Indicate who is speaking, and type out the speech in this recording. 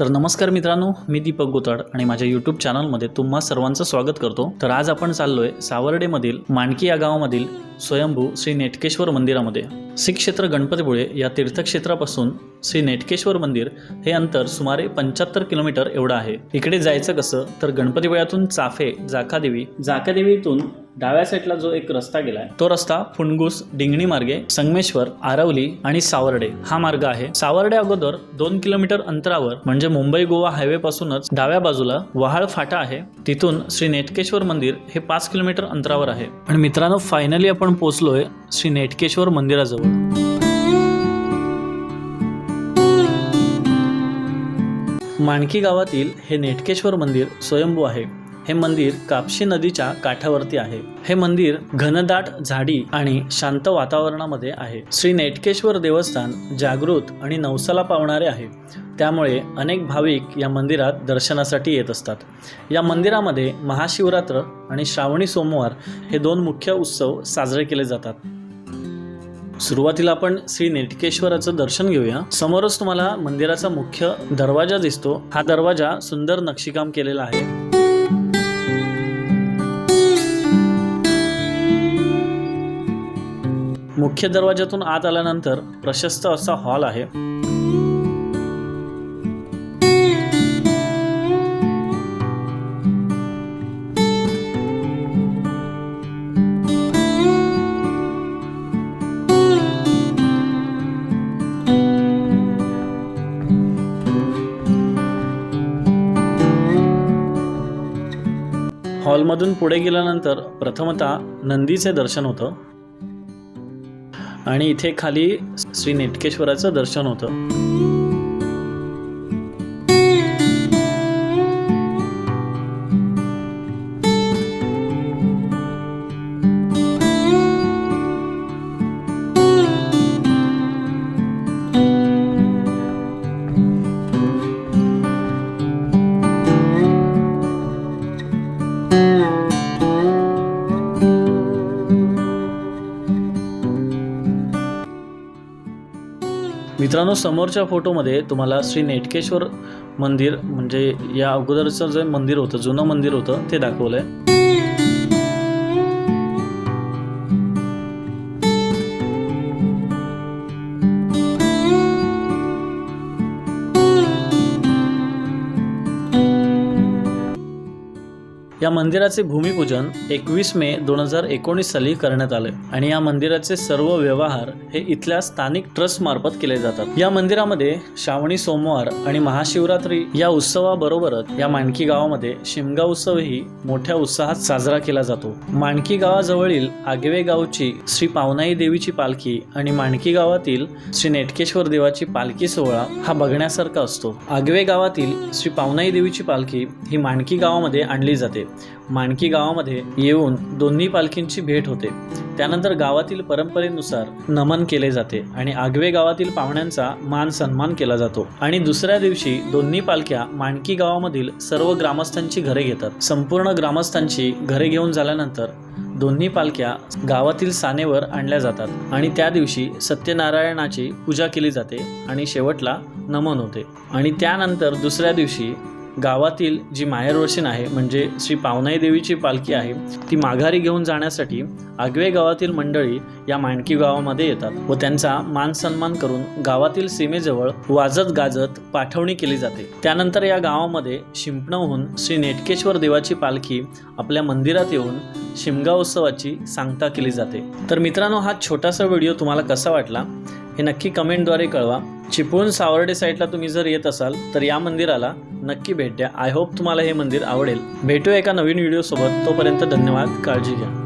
Speaker 1: तर नमस्कार मित्रांनो मी दीपक गोताड आणि माझ्या यूट्यूब चॅनलमध्ये तुम्हा सर्वांचं स्वागत करतो. तर आज आपण चाललोय सावर्डेमधील मानकी या गावामधील स्वयंभू श्री नेटकेश्वर मंदिरामध्ये. श्री क्षेत्र गणपतीपुळे या तीर्थक्षेत्रापासून श्री नेटकेश्वर मंदिर हे अंतर सुमारे पंच्याहत्तर किलोमीटर एवढं आहे. इकडे जायचं कसं तर गणपतीपुळ्यातून चाफे जाकादेवी जाकादेवीतून डाव्या साईडला जो एक रस्ता गेलाय तो रस्ता फुणगुस डिंगणी मार्गे संगमेश्वर आरवली आणि सावर्डे हा मार्ग आहे. सावर्डे अगोदर दोन किलोमीटर अंतरावर म्हणजे मुंबई गोवा हायवे पासूनच डाव्या बाजूला वहाळ फाटा आहे. तिथून श्री नेटकेश्वर मंदिर हे पाच किलोमीटर अंतरावर आहे. आणि मित्रांनो फायनली आपण पोहोचलोय श्री नेटकेश्वर मंदिराजवळ. माणकी गावातील हे नेटकेश्वर मंदिर स्वयंभू आहे. हे मंदिर कापशी नदीच्या काठावरती आहे. हे मंदिर घनदाट झाडी आणि शांत वातावरणामध्ये आहे. श्री नेटकेश्वर देवस्थान जागृत आणि नवसाला पावणारे आहे. त्यामुळे अनेक भाविक या मंदिरात दर्शनासाठी येत असतात. या मंदिरामध्ये महाशिवरात्र आणि श्रावणी सोमवार हे दोन मुख्य उत्सव साजरे केले जातात. सुरुवातीला आपण श्री नेटकेश्वराचं दर्शन घेऊया. समोरच तुम्हाला मंदिराचा मुख्य दरवाजा दिसतो. हा दरवाजा सुंदर नक्षीकाम केलेला आहे. मुख्य दरवाजातून आत आल्यानंतर प्रशस्त असा हॉल आहे. हॉलमधून पुढे गेल्यानंतर प्रथमतः नंदीचे दर्शन होतं. आणि इथे खाली श्री नेटकेश्वराचं दर्शन होतं. मित्रांनो समोरच्या फोटोमध्ये तुम्हाला श्री नेटकेश्वर मंदिर म्हणजे या अगोदरचं जे मंदिर होतं जुनं मंदिर होतं ते दाखवलं आहे या मंदिराचे भूमिपूजन एकवीस मे दोन हजार एकोणीस साली करण्यात आले आणि या मंदिराचे सर्व व्यवहार हे इथल्या स्थानिक ट्रस्ट मार्फत केले जातात. या मंदिरामध्ये श्रावणी सोमवार आणि महाशिवरात्री या उत्सवाबरोबरच या माणकी गावामध्ये शिमगा उत्सवही मोठ्या उत्साहात साजरा केला जातो. माणकी गावाजवळील आगवे गावची श्री पावनाई देवीची पालखी आणि माणकी गावातील श्री नेटकेश्वर देवाची पालखी सोहळा हा बघण्यासारखा असतो. आगवे गावातील श्री पावनाई देवीची पालखी ही माणकी गावामध्ये आणली जाते. माणकी गावामध्ये येऊन दोन्ही पालखींची भेट होते. त्यानंतर गावातील परंपरेनुसार नमन केले जाते आणि आगवे गावातील पाहुण्यांचा मान सन्मान केला जातो. आणि दुसऱ्या दिवशी दोन्ही पालख्या माणकी गावामधील सर्व ग्रामस्थांची घरे घेतात. संपूर्ण ग्रामस्थांची घरे घेऊन झाल्यानंतर दोन्ही पालख्या गावातील सानेवर आणल्या जातात आणि त्या दिवशी सत्यनारायणाची पूजा केली जाते आणि शेवटला नमन होते. आणि त्यानंतर दुसऱ्या दिवशी गावातील जी माहेरवर्षीण आहे म्हणजे श्री पावनाई देवीची पालखी आहे ती माघारी घेऊन जाण्यासाठी आगवे गावातील मंडळी या माणकी गावामध्ये येतात व त्यांचा मान सन्मान करून गावातील सीमेजवळ वाजत गाजत पाठवणी केली जाते. त्यानंतर या गावामध्ये शिंपणहून श्री नेटकेश्वर देवाची पालखी आपल्या मंदिरात येऊन शिमगा उत्सवाची सांगता केली जाते. तर मित्रांनो हा छोटासा व्हिडिओ तुम्हाला कसा वाटला? हे नक्की कमेंटद्वारे कळवा. चिपळूण सावर्डे साईडला तुम्ही जर येत असाल तर या मंदिराला नक्की भेट द्या. आय होप तुम्हाला हे मंदिर आवडेल. भेटूया एका नवीन व्हिडिओसोबत तोपर्यंत धन्यवाद. काळजी घ्या.